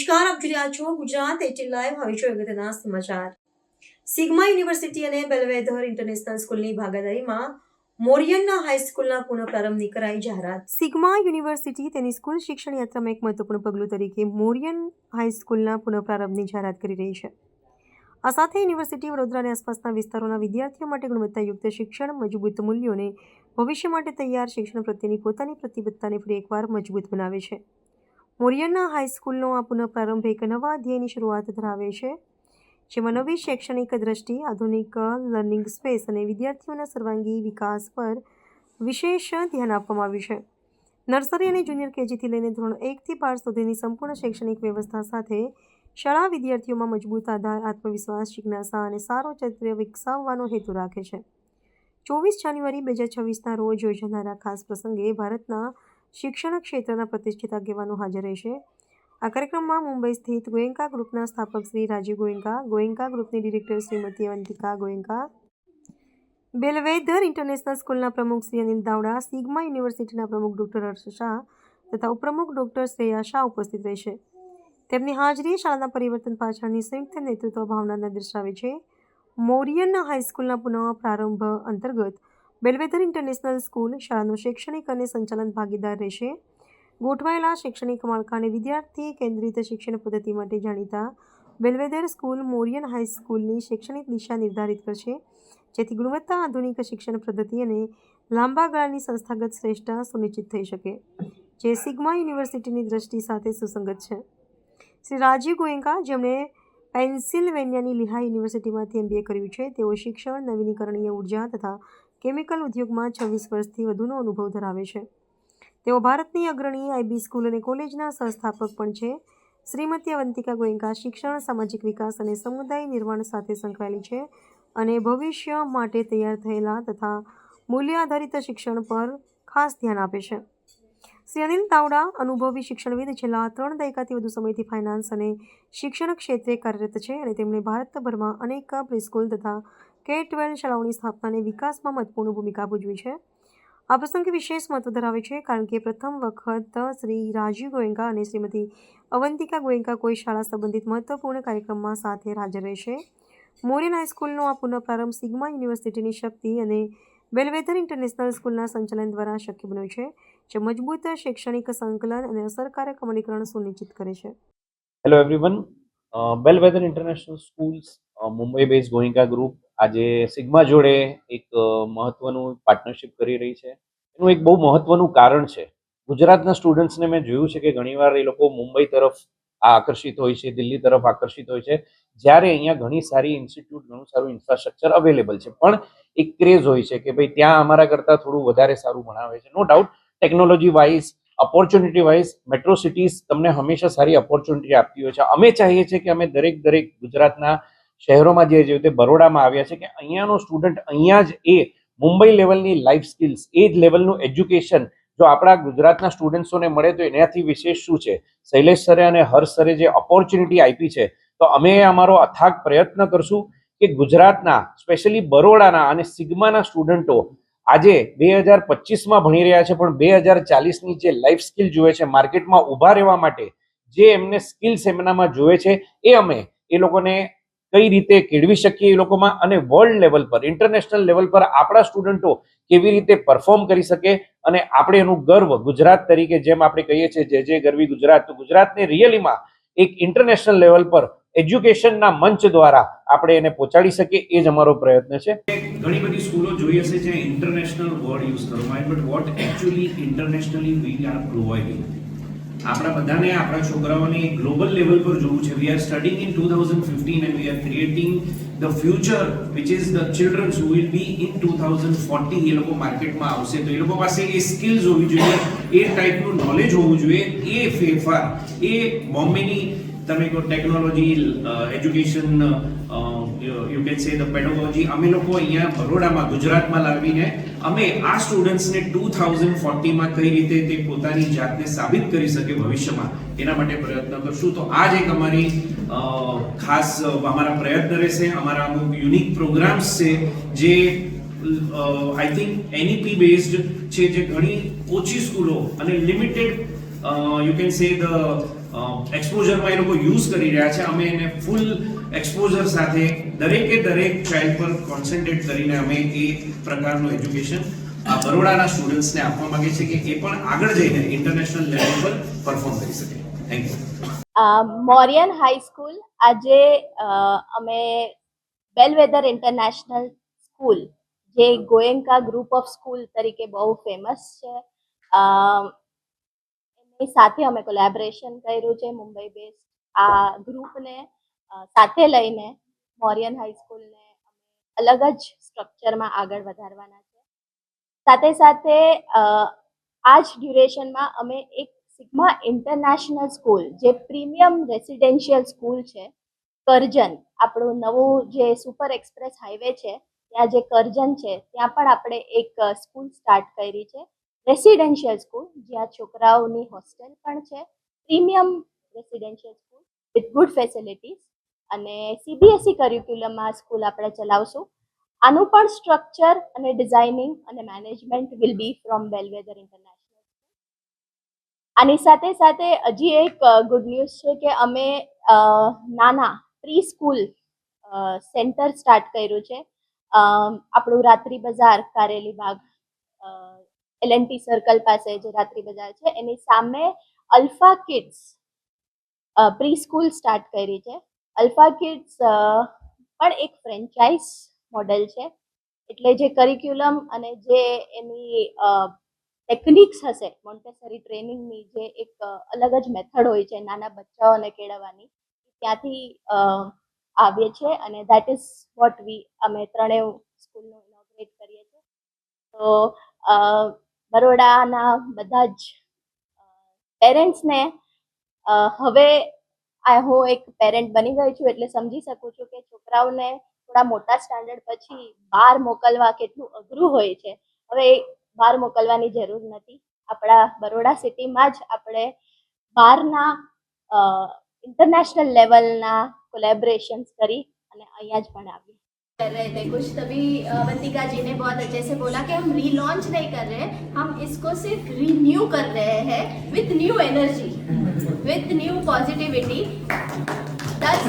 નમસ્કાર, આપ જોઈ રહ્યા છો ગુજરાત એટીન લાઈવ. હવે અગત્યના સમાચાર. સિગ્મા યુનિવર્સિટી અને બેલવેધર ઇન્ટરનેશનલ સ્કૂલની ભાગીદારીમાં મોરિયનના હાઈસ્કૂલના પુનઃપ્રારંભની કરાઈ જાહેરાત. સિગ્મા યુનિવર્સિટી તેની સ્કૂલ શિક્ષણ યાત્રામાં એક મહત્વપૂર્ણ પગલું તરીકે મોરિયન હાઈસ્કૂલના પુનઃપ્રારંભની જાહેરાત કરી રહી છે. આ સાથે યુનિવર્સિટી વડોદરા અને આસપાસના વિસ્તારોના વિદ્યાર્થીઓ માટે ગુણવત્તાયુક્ત શિક્ષણ, મજબૂત મૂલ્યોને ભવિષ્ય માટે તૈયાર શિક્ષણ પ્રત્યેની પોતાની પ્રતિબદ્ધતાને ફરી એકવાર મજબૂત બનાવે છે. મોરિયનના હાઈસ્કૂલનો આ પુનઃપ્રારંભ એક નવા અધ્યાયની શરૂઆત ધરાવે છે, જેમાં નવી શૈક્ષણિક દ્રષ્ટિ, આધુનિક લર્નિંગ સ્પેસ અને વિદ્યાર્થીઓના સર્વાંગી વિકાસ પર વિશેષ ધ્યાન આપવામાં આવ્યું છે. નર્સરી અને જુનિયર કેજીથી લઈને ધોરણ એકથી બાર સુધીની સંપૂર્ણ શૈક્ષણિક વ્યવસ્થા સાથે શાળા વિદ્યાર્થીઓમાં મજબૂત આધાર, આત્મવિશ્વાસ, જિજ્ઞાસા અને સારો ચરિત્ર વિકસાવવાનો હેતુ રાખે છે. ચોવીસ જાન્યુઆરી બે હજાર છવ્વીસના રોજ યોજાનારા ખાસ પ્રસંગે ભારતના શિક્ષણ ક્ષેત્રના પ્રતિષ્ઠિત આગેવાનો હાજર રહેશે. આ કાર્યક્રમમાં મુંબઈ સ્થિત ગોયંકા ગ્રુપના સ્થાપક શ્રી રાજીવ ગોયંકા ગોયંકા ગ્રુપની director Shrimati Avantika Goenka, Bellwether international સ્કૂલના પ્રમુખ શ્રી અનિલ દાવડા, સિગ્મા યુનિવર્સિટીના પ્રમુખ ડૉક્ટર હર્ષ શાહ તથા ઉપપ્રમુખ ડૉક્ટર શ્રેયા શાહ ઉપસ્થિત રહેશે. તેમની હાજરી શાળાના પરિવર્તન પાછળની સંયુક્ત નેતૃત્વ ભાવનાને દર્શાવે છે. મોરિયન હાઈસ્કૂલના પુનઃ પ્રારંભ અંતર્ગત બેલવેધર ઇન્ટરનેશનલ સ્કૂલ શાળાનું શૈક્ષણિક અને સંચાલન ભાગીદાર રહેશે. ગોઠવાયેલા શૈક્ષણિક માળખાને વિદ્યાર્થી કેન્દ્રિત શિક્ષણ પદ્ધતિ માટે જાણીતા બેલવેધર સ્કૂલ મોરિયન હાઈસ્કૂલની શૈક્ષણિક દિશા નિર્ધારિત કરશે, જેથી ગુણવત્તા, આધુનિક શિક્ષણ પદ્ધતિ અને લાંબા ગાળાની સંસ્થાગત શ્રેષ્ઠતા સુનિશ્ચિત થઈ શકે, જે સિગ્મા યુનિવર્સિટીની દ્રષ્ટિ સાથે સુસંગત છે. શ્રી રાજીવ ગોયંકા, જેમણે પેન્સિલ્વેનિયાની લિહા યુનિવર્સિટીમાંથી એમબીએ કર્યું છે તેઓ શિક્ષણ, નવીનીકરણીય ઊર્જા તથા કેમિકલ ઉદ્યોગમાં છવ્વીસ વર્ષથી વધુનો અનુભવ ધરાવે છે. તેઓ ભારતની અગ્રણી આઈબી સ્કૂલ અને કોલેજના સંસ્થાપક પણ છે. શ્રીમતી અવંતિકા ગોયંકા શિક્ષણ, સામાજિક વિકાસ અને સમુદાય નિર્માણ સાથે સંકળાયેલી છે અને ભવિષ્ય માટે તૈયાર થયેલા તથા મૂલ્ય આધારિત શિક્ષણ પર ખાસ ધ્યાન આપે છે. શ્રી અનિલ તાવડા અનુભવી શિક્ષણવિદ છેલ્લા ત્રણ દાયકાથી વધુ સમયથી ફાઇનાન્સ અને શિક્ષણ ક્ષેત્રે કાર્યરત છે અને તેમણે ભારતભરમાં અનેક પ્રિસ્કૂલ તથા કે ટ્વેલ્વ શાળાઓની સ્થાપનાને વિકાસમાં મહત્વપૂર્ણ ભૂમિકા ભજવી છે. આ પ્રસંગે વિશેષ મહત્વ ધરાવે છે કારણ કે પ્રથમ વખત શ્રી રાજીવ ગોયંકા અને શ્રીમતી અવંતિકા ગોયંકા કોઈ શાળા સંબંધિત મહત્વપૂર્ણ કાર્યક્રમમાં સાથે હાજર રહેશે. મોરિયન હાઈસ્કૂલનો આ પુનઃપ્રારંભ સિગ્મા યુનિવર્સિટીની શક્તિ અને બેલવેધર ઇન્ટરનેશનલ સ્કૂલના સંચાલન દ્વારા શક્ય બન્યો છે, જે મજબૂત શૈક્ષણિક સંકલન અને અસરકારક અમલીકરણ સુનિશ્ચિત કરે છે. Hello everyone Bellwether international schools Mumbai base Goenka group આજે સિગ્મા જોડે એક મહત્વનું પાર્ટનરશિપ કરી રહી છે. એનું એક બહુ મહત્વનું કારણ છે. ગુજરાતના સ્ટુડન્ટ્સને મેં જોયું છે કે ઘણીવાર એ લોકો મુંબઈ તરફ આકર્ષિત હોય છે, દિલ્હી તરફ આકર્ષિત હોય છે. જ્યારે અહીંયા ઘણી સારી ઇન્સ્ટિટ્યૂટ ઘણું સારું ઇન્ફ્રાસ્ટ્રક્ચર અવેલેબલ છે. પણ એક ક્રેઝ હોય છે કે ભાઈ ત્યાં અમારા કરતાં થોડું વધારે સારું ભણાવે છે. No doubt technology wise opportunity wise metro cities તમને હંમેશા સારી ઓપોર્ચ્યુનિટી આપતી હોય છે. અમે ચાહીએ છીએ કે અમે દરેક દરેક ગુજરાતના શહેરોમાં જે જેવી રીતે બરોડામાં આવ્યા છે કે અહીંયાનો સ્ટુડન્ટ અહીંયા જ એ મુંબઈ લેવલની લાઈફ સ્કિલ્સ એ જ લેવલનું એજ્યુકેશન જો આપણા ગુજરાતના સ્ટુડન્ટ્સોને મળે તો એનાથી વિશેષ શું છે? શૈલેષ સરે અને હર્ષ સરે જે ઓપોર્ચ્યુનિટી આપી છે, તો અમે અમારો અથાગ પ્રયત્ન કરશું કે ગુજરાતના સ્પેશિયલી બરોડાના અને સિગ્માના સ્ટુડન્ટો આજે બે હજાર પચીસમાં ભણી રહ્યા છે, પણ બે હજાર ચાલીસની જે લાઈફ સ્કિલ જોઈએ છે માર્કેટમાં ઊભા રહેવા માટે જે એમને સ્કિલ્સ એમનામાં જોવે છે, એ અમે એ લોકોને કઈ રીતે કેળવી શકીએ એ લોકોમાં અને વર્લ્ડ લેવલ પર ઇન્ટરનેશનલ લેવલ પર આપણા સ્ટુડન્ટો કેવી રીતે પરફોર્મ કરી શકે અને આપણે એનું ગર્વ ગુજરાત તરીકે જેમ આપણે કહીએ છીએ જે જે ગરવી ગુજરાત, તો ગુજરાતને રિયલીમાં એક ઇન્ટરનેશનલ લેવલ પર એજ્યુકેશનના મંચ દ્વારા આપણે એને પહોંચાડી શકીએ, એ જ અમારો પ્રયત્ન છે. ઘણી બધી સ્કૂલો જોઈએ છે જે ઇન્ટરનેશનલ વર્ડ યુઝ કરવામાં but what actually internationally we are providing આપણા બધાને, આપણા છોકરાઓને ગ્લોબલ લેવલ પર જોવું છે. We are studying in two thousand fifteen and we are creating the future which is the children's who will be in two thousand forty એ લોકો માર્કેટમાં આવશે. તો એ લોકો પાસે એ સ્કિલ્સ હોવી જોઈએ, એ ટાઈપનું નોલેજ હોવું જોઈએ, એ ફેરફાર, એ બોમ્બેની તમે કહો technology education say the pedagogy અમે લોકો અહીંયા બરોડામાં, ગુજરાતમાં લાવીને અમે આ સ્ટુડન્ટ્સને ટુ થાઉઝન્ડ ફોર્ટીમાં કઈ રીતે તે પોતાની જાતને સાબિત કરી શકે ભવિષ્યમાં, એના માટે પ્રયત્ન કરશું. તો આ જ એક અમારી ખાસ અમારા પ્રયત્ન રહેશે. અમારા અમુક યુનિક પ્રોગ્રામ્સ છે, જે આઈ થિંક એનઈપી બેઝડ છે, જે ઘણી ઓછી સ્કૂલો અને limited you can say the એક્સપોઝરમાં એ લોકો યુઝ કરી રહ્યા છે. અમે એને ફૂલ એક્સપોઝર સાથે દરેકે દરેક ચાઇલ્ડ પર કોન્સન્ટ્રેટ કરીને અમે એ પ્રકારનું એજ્યુકેશન બરોડાના સ્ટુડન્ટ્સને આપવા માંગે છે કે એ પણ આગળ જઈને ઇન્ટરનેશનલ લેવલ પર પરફોર્મ કરી શકે. થેન્ક યુ મોરિયન હાઈસ્કૂલ આજે અમે બેલવેધર ઇન્ટરનેશનલ સ્કૂલ જે ગોયંકા ગ્રુપ ઓફ સ્કૂલ તરીકે બહુ ફેમસ છે. એની સાથે અમે કોલેબરેશન કર્યું છે મુંબઈ બેઝ આ ગ્રુપને સાથે લઈને મોરિયન હાઈસ્કૂલને અલગ જ સ્ટ્રક્ચરમાં આગળ વધારવાના છે. સાથે સાથે આ જ ડ્યુરેશનમાં અમે એક સિગ્મા ઇન્ટરનેશનલ સ્કૂલ, જે પ્રીમિયમ રેસિડેન્શિયલ સ્કૂલ છે, કરજન, આપણું નવું જે સુપર એક્સપ્રેસ હાઈવે છે, ત્યાં જે કરજન છે, ત્યાં પણ આપણે એક સ્કૂલ સ્ટાર્ટ કરી છે. રેસિડેન્શિયલ સ્કૂલ, જ્યાં છોકરાઓની હોસ્ટેલ પણ છે. Premium residential school, with good facilities અને સીબીએસઈ કરિક્યુલમમાં સ્કૂલ આપણે ચલાવશું. આનું પણ સ્ટ્રક્ચર અને ડિઝાઇનિંગ અને management will be from Bellwether international આની સાથે સાથે હજી એક ગુડ ન્યૂઝ છે કે અમે નાના પ્રી સ્કૂલ સેન્ટર સ્ટાર્ટ કર્યું છે. આપણું રાત્રિ બજાર કારેલી બાગ એલએનટી સર્કલ પાસે જે રાત્રિ બજાર છે, એની સામે Alpha Kids preschool start કરી છે. અલ્ફા કિડ્સ પણ એક ફ્રેન્ચાઇઝ મોડેલ છે. એટલે જે કરિક્યુલમ અને જે એની ટેકનિક્સ હશે મોન્ટેસરી ટ્રેનિંગની જે એક અલગ જ મેથડ હોય છે, નાના બચ્ચાઓને કેળવવાની, ત્યાંથી આવીએ છીએ અને દેટ ઇઝ વોટ વી અમે ત્રણેય સ્કૂલનું ઇનોગ્રેટ કરીએ છીએ. તો બરોડાના બધા જ પેરેન્ટ્સને હવે આ હું એક પેરેન્ટ બની ગઈ છું એટલે સમજી શકું છું કે છોકરાઓને થોડા મોટા સ્ટાન્ડર્ડ પછી બહાર મોકલવા કેટલું અઘરું હોય છે હવે એ બહાર મોકલવાની જરૂર નથી આપણા બરોડા સિટીમાં જ આપણે બહારના ઇન્ટરનેશનલ લેવલના કોલેબરેશન્સ કરી અને અહીંયા જ ભણાવીએ कर रहे थे कुछ तभी अवंतिका जी ने बहुत अच्छे से बोला कि हम रीलॉन्च नहीं कर रहे हैं हम इसको सिर्फ रिन्यू कर रहे हैं with new energy with new positivity दस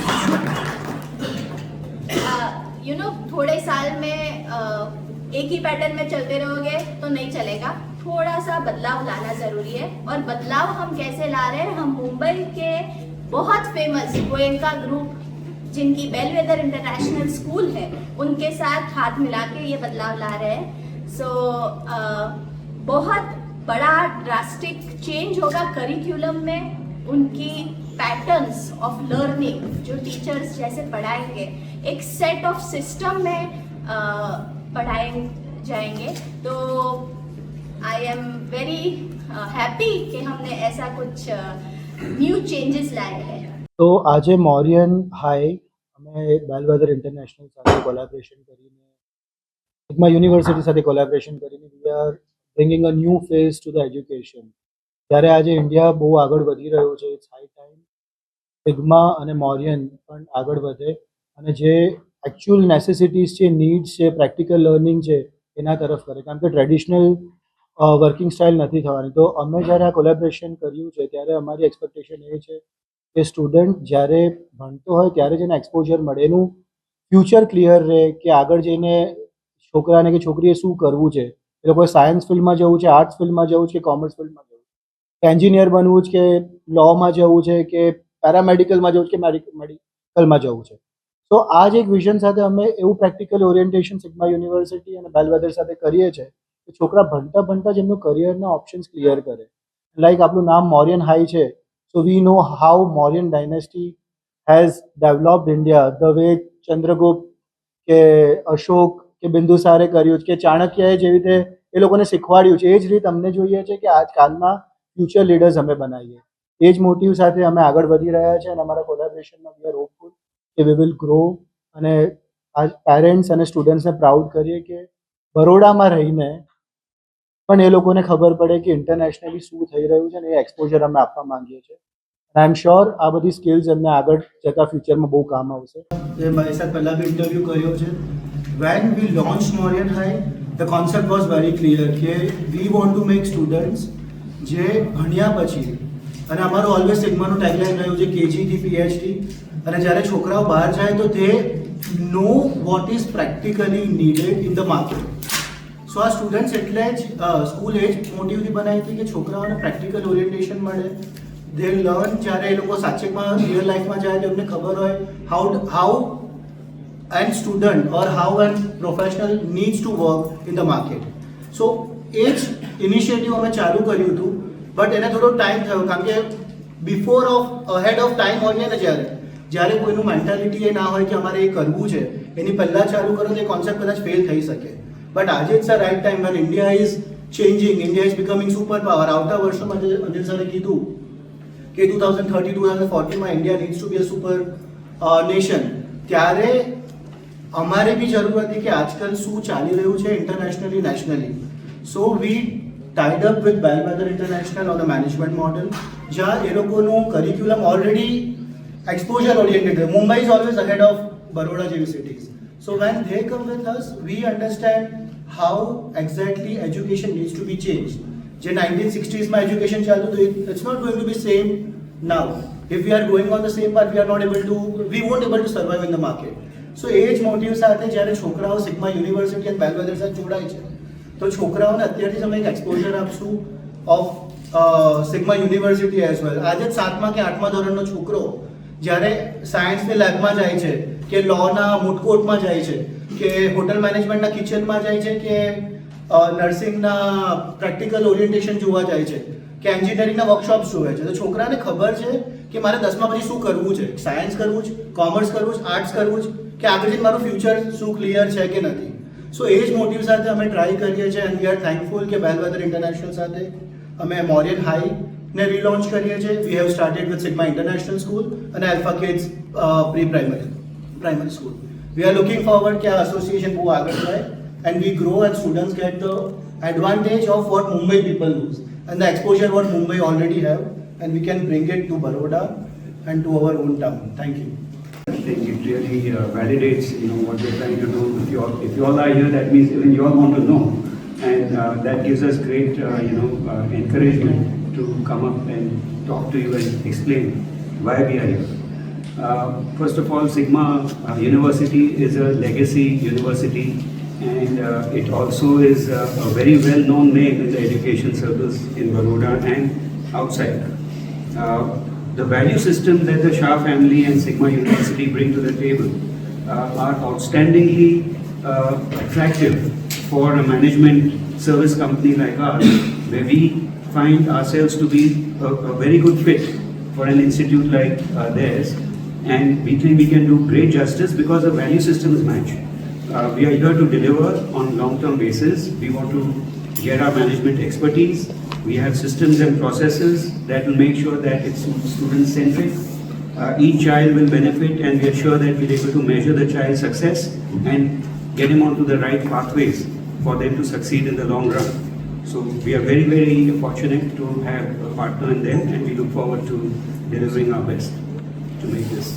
यू नो थोड़े साल में अ, एक ही पैटर्न में चलते रहोगे तो नहीं चलेगा। थोड़ा सा बदलाव लाना ज़रूरी है। और बदलाव हम कैसे ला रहे हैं? हम मुंबई के बहुत फ़ेमस गोयंका ग्रुप जिनकी बेलवेदर इंटरनेशनल स्कूल है उनके साथ हाथ मिला के ये बदलाव ला रहे हैं। सो so, बहुत बड़ा ड्रास्टिक चेंज होगा करिकुलम में। उनकी पैटर्न्स ऑफ लर्निंग जो टीचर्स जैसे पढ़ाएंगे एक सेट ऑफ सिस्टम में अ, पढ़ाए जाएंगे तो आई एम वेरी हैप्पी कि हमने ऐसा कुछ न्यू चेंजेस लाए हैं તો આજે મોરિયન હાઈ અમે બેલવેધર ઇન્ટરનેશનલ સાથે કોલેબરેશન કરીને સિગ્મા યુનિવર્સિટી સાથે કોલેબરેશન કરીને we are bringing a new phase to the education જ્યારે આજે ઇન્ડિયા બહુ આગળ વધી રહ્યો છે. હાઈ ટાઈમ સિગ્મા અને મોરિયન પણ આગળ વધે. અને જે એકચ્યુઅલ નેસેસિટીઝ છે નીડ્સ છે પ્રેક્ટિકલ લર્નિંગ છે, એના તરફ કરે. કારણ કે ટ્રેડિશનલ વર્કિંગ સ્ટાઇલ નથી થવાની. તો અમે જ્યારે આ કોલેબરેશન કર્યું છે, ત્યારે અમારી એક્સપેક્ટેશન એ છે કે સ્ટુડન્ટ જ્યારે ભણતો હોય, ત્યારે જેને એક્સપોઝર મળે. એનું ફ્યુચર ક્લિયર રહે કે આગળ જઈને છોકરાને કે છોકરીએ શું કરવું છે. એ લોકોએ સાયન્સ ફિલ્ડમાં જવું છે આર્ટ્સ ફિલ્ડમાં જવું છે કોમર્સ ફિલ્ડમાં એન્જિનિયર બનવું છે કે લોમાં જવું છે કે પેરામેડિકલમાં જવું છે કે મેડિકલમાં જવું છે. તો આ જ એક વિઝન સાથે અમે એવું પ્રેક્ટિકલ ઓરિએન્ટેશન સિગ્મા યુનિવર્સિટી અને બેલવેધર સાથે કરીએ છીએ કે છોકરા ભણતા ભણતા જ એમનું કરિયરના ઓપ્શન્સ ક્લિયર કરે. લાઈક આપણું નામ મોરિયન હાઈ છે so we know how Mauryan dynasty has developed India the way Chandragupta કે અશોક કે બિંદુસારે કર્યું કે ચાણક્યએ જેવી રીતે એ લોકોને શીખવાડ્યું છે, એ જ રીત અમને જોઈએ છે કે આજકાલના ફ્યુચર લીડર્સ અમે બનાવીએ. એ જ મોટિવ સાથે અમે આગળ વધી રહ્યા છે અને અમારા કોલેબરેશનમાં વી આર હોપફુલ કે વી વિલ ગ્રો અને પેરેન્ટ્સ અને સ્ટુડન્ટ્સને પ્રાઉડ કરીએ કે બરોડામાં રહીને પણ એ લોકોને ખબર પડે કે ઇન્ટરનેશનલી શું થઈ રહ્યું છે અને એ એક્સપોઝર અમે આપવા માંગીએ છીએ. આઈ એમ શ્યોર આ બધી સ્કિલ્સ એમને આગળ જતા ફ્યુચરમાં બહુ કામ આવશે. એ મારી સાથે પહેલાં બી ઇન્ટરવ્યૂ કર્યો છે. When we launch Mauryan high the concept was very clear કે we want to make students જે ભણ્યા પછી, અને અમારું ઓલવેઝ સિગ્માનું ટેગલાઇન રહ્યું છે કેજીથી પીએચડી અને જ્યારે છોકરાઓ બહાર જાય તો તે know what is practically needed in the market so આ સ્ટુડન્ટ્સ એટલે જ સ્કૂલ એજ મોટિવથી બનાવી હતી કે છોકરાઓને પ્રેક્ટિકલ ઓરિએન્ટેશન મળે. દે લર્ન જ્યારે એ લોકો સાચેમાં રિયલ લાઈફમાં જાય તો એમને ખબર હોય how how and student or how and professional needs to work in the market so એ જ ઇનિશિયેટિવ અમે ચાલુ કર્યું હતું બટ એને થોડો ટાઈમ થયો, કારણ કે before of ahead of time હોય ને જ્યારે જ્યારે કોઈનું મેન્ટાલિટી એ ના હોય કે અમારે એ કરવું છે, એની પહેલાં ચાલુ કરો તો એ કોન્સેપ્ટ કદાચ ફેલ થઈ શકે. બટ આજે જ sir right time when India is changing India is becoming super power આવતા વર્ષોમાં જે અનિલ સરે કીધું કે two thousand thirty two thousand ફોર્ટીમાં India needs to be a super nation ત્યારે અમારે બી જરૂર હતી કે આજકાલ શું ચાલી રહ્યું છે internationally nationally so we tied up with Bellwether international on a management model જ્યાં એ લોકોનું curriculum already exposure oriented mumbai is always ahead of baroda જેવી cities so when they come with us we understand how exactly education needs to be changed જે 1960s માં education ચાલતું હતું it's not going to be same now if we are going on the same path we are not able to we won't able to survive in the market so એ જ motive સાથે જ્યારે છોકરાઓ sigma university અને બેલવેધર સાથે જોડાય છે તો છોકરાઓને અત્યારથી તમે એક એક્સપોઝર આપશું of Sigma university as well આજે સાતમા કે આઠમા ધોરણનો છોકરો જ્યારે સાયન્સની લેબમાં જાય છે, કે લોના મૂટકોટમાં જાય છે, કે હોટલ મેનેજમેન્ટના કિચનમાં જાય છે, કે નર્સિંગના પ્રેક્ટિકલ ઓરિએન્ટેશન જોવા જાય છે, કે એન્જિનિયરિંગના વર્કશોપ્સ જોવે છે, તો છોકરાને ખબર છે કે મારે દસમા પછી શું કરવું છે? સાયન્સ કરવું છે કોમર્સ કરવું છે આર્ટ્સ કરવું છે કે આગળ મારું ફ્યુચર શું ક્લિયર છે કે નથી? સો એ જ મોટિવ સાથે અમે ટ્રાય કરીએ છીએ એન્ડ વી આર થેન્કફુલ કે બેલવેધર ઇન્ટરનેશનલ સાથે અમે મોરિયન હાઈ ને રીલોન્ચ કરીએ છીએ. We have started with Sigma international school અને Alpha Kids pre primary primary school we are looking forward કે આ એસોસિએશન બહુ આગળ જાય and we grow and students get the advantage of what Mumbai people lose and the exposure what Mumbai already have and we can bring it to Baroda and to our own town thank you I think it really uh, validates, you know, what we're trying to do. If you all, if you all are here, that means even you all want to know. And uh, that gives us great, uh, you know, uh, encouragement to come up and talk to you and explain why we are here. Uh, First of all, Sigma uh, University is a legacy university and uh, it also is uh, a very well-known name in the education circles in Baroda and outside. Uh, The value system that the Shah family and Sigma University bring to the table uh, are outstandingly uh, attractive for a management service company like ours, where we find ourselves to be a, a very good fit for an institute like uh, theirs, and we think we can do great justice because the value system is matched. Uh, we are here to deliver on long-term basis. We want to get our management expertise. We have systems and processes that will make sure that it's student-centric. Uh, each child will benefit and we are sure that we're able to measure the child's success and get him onto the right pathways for them to succeed in the long run. So we are very, very fortunate to have a partner in them and we look forward to delivering our best to make this